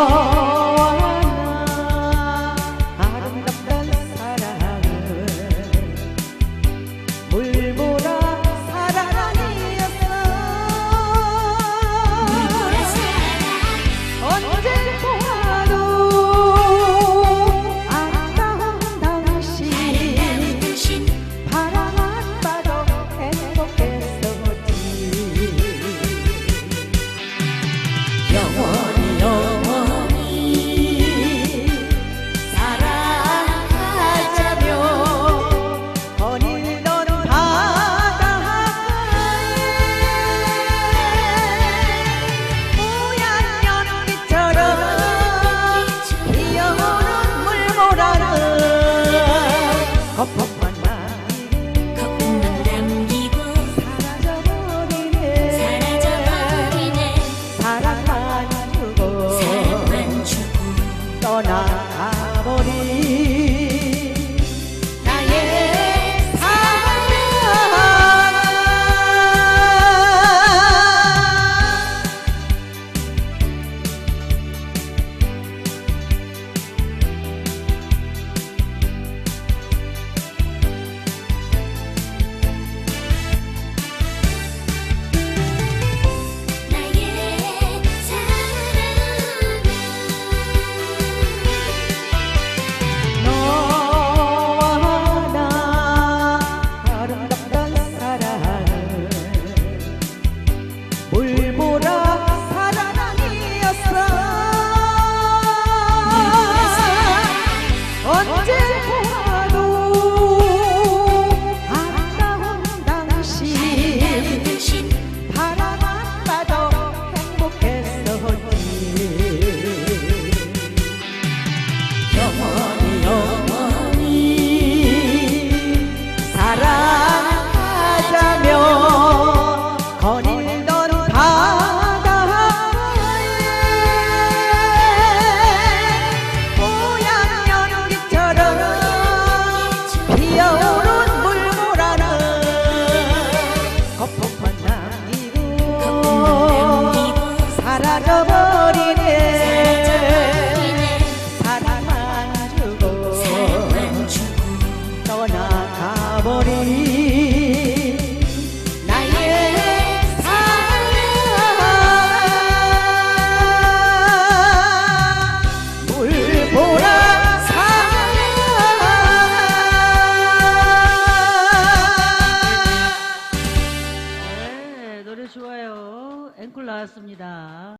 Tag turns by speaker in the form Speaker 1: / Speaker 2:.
Speaker 1: Oh. 좋아요. 앵콜 나왔습니다.